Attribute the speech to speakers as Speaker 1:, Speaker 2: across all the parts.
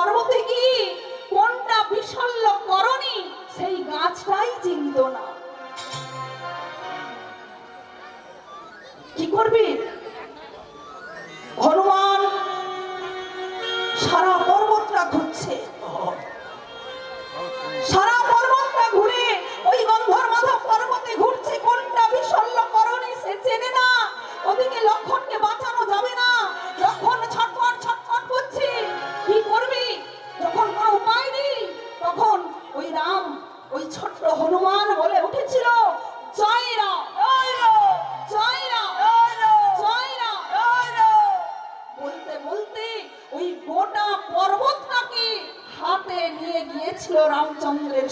Speaker 1: পর্বতে গিয়ে কোনটা বিশল্য করণী সেই গাছটাই চিনত না। কি করবে?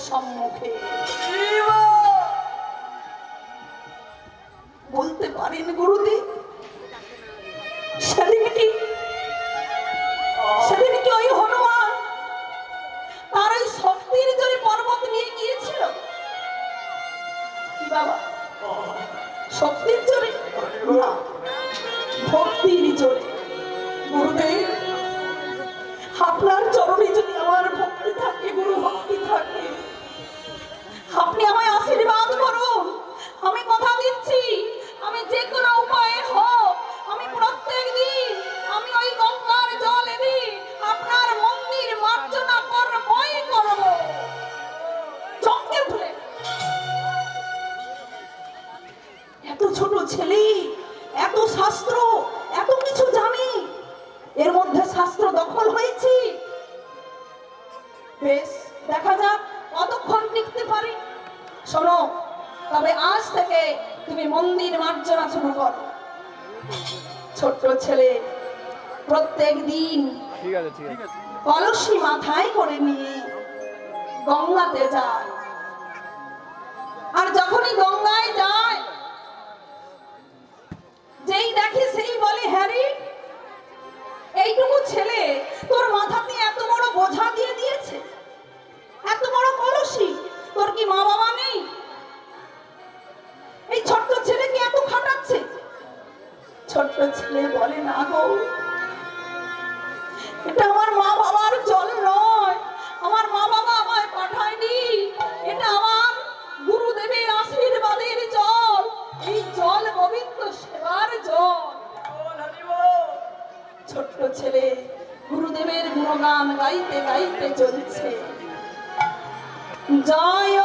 Speaker 1: সম্মুখে। বলতে পারেন গুরুদেব সেদিনটি সেদিনটি ওই হনুমান তার ওই শক্তির জোরে পর্বত নিয়ে গিয়েছিল। শক্তির না বেশ দেখা যাক কতক্ষণ টিকতে পারি। শোনো তবে আজ থেকে তুমি মন্দির মার্জনা শুরু করো। ছোট্ট ছেলে প্রত্যেক দিন কলসি মাথায় করে নিয়ে গঙ্গাতে যায়। আর যখনই গঙ্গায় যায় যেই দেখে ছোট্ট ছেলে বলে না গো এটা আমার মা বাবার জল নয়। আমার মা বাবা আমায় পাঠায়নি। এটা আমার গুরুদেবের আশীর্বাদের জল। এই জল গোবিন্দ সেবার জল। ছোট্ট ছেলে গুরুদেবের গুণগান গাইতে গাইতে চলছে। জয়